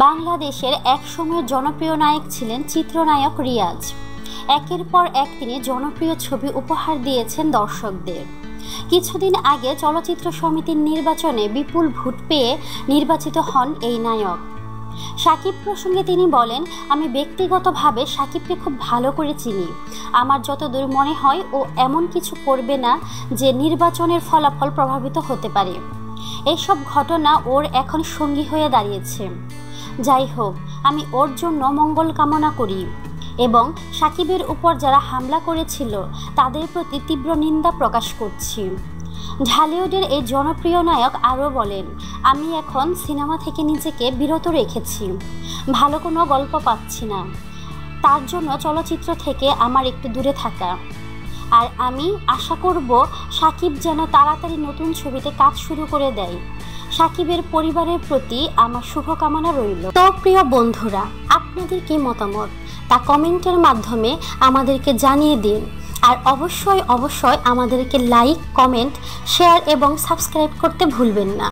বাংলাদেশের একসময়ের জনপ্রিয় নায়ক ছিলেন চিত্রনায়ক রিয়াজ। একের পর এক তিনি জনপ্রিয় ছবি উপহার দিয়েছেন দর্শকদের। কিছুদিন আগে চলচ্চিত্র সমিতির নির্বাচনে বিপুল ভোট পেয়ে নির্বাচিত হন এই নায়ক। সাকিব প্রসঙ্গে তিনি বলেন, আমি ব্যক্তিগতভাবে সাকিবকে খুব ভালো করে চিনি। আমার যতদূর মনে হয়, ও এমন কিছু করবে না যে নির্বাচনের ফলাফল প্রভাবিত হতে পারে। এসব ঘটনা ওর এখন সঙ্গী হয়ে দাঁড়িয়েছে। যাই হোক, আমি ওর জন্য মঙ্গল কামনা করি এবং সাকিবের উপর যারা হামলা করেছিল, তাদের প্রতি তীব্র নিন্দা প্রকাশ করছি। ঢালিউডের এই জনপ্রিয় নায়ক আরও বলেন, আমি এখন সিনেমা থেকে নিজেকে বিরত রেখেছি। ভালো কোনো গল্প পাচ্ছি না। তার জন্য চলচ্চিত্র থেকে আমার একটু দূরে থাকা। আর আমি আশা করব সাকিব যেন তাড়াতাড়ি নতুন ছবিতে কাজ শুরু করে দেয়। সাকিবের পরিবারের প্রতি আমার শুভকামনা রইল। তো প্রিয় বন্ধুরা, আপনাদের কি মতামত? তা কমেন্টের মাধ্যমে আমাদেরকে জানিয়ে দিন। আর অবশ্যই অবশ্যই আমাদেরকে লাইক, কমেন্ট, শেয়ার এবং সাবস্ক্রাইব করতে ভুলবেন না।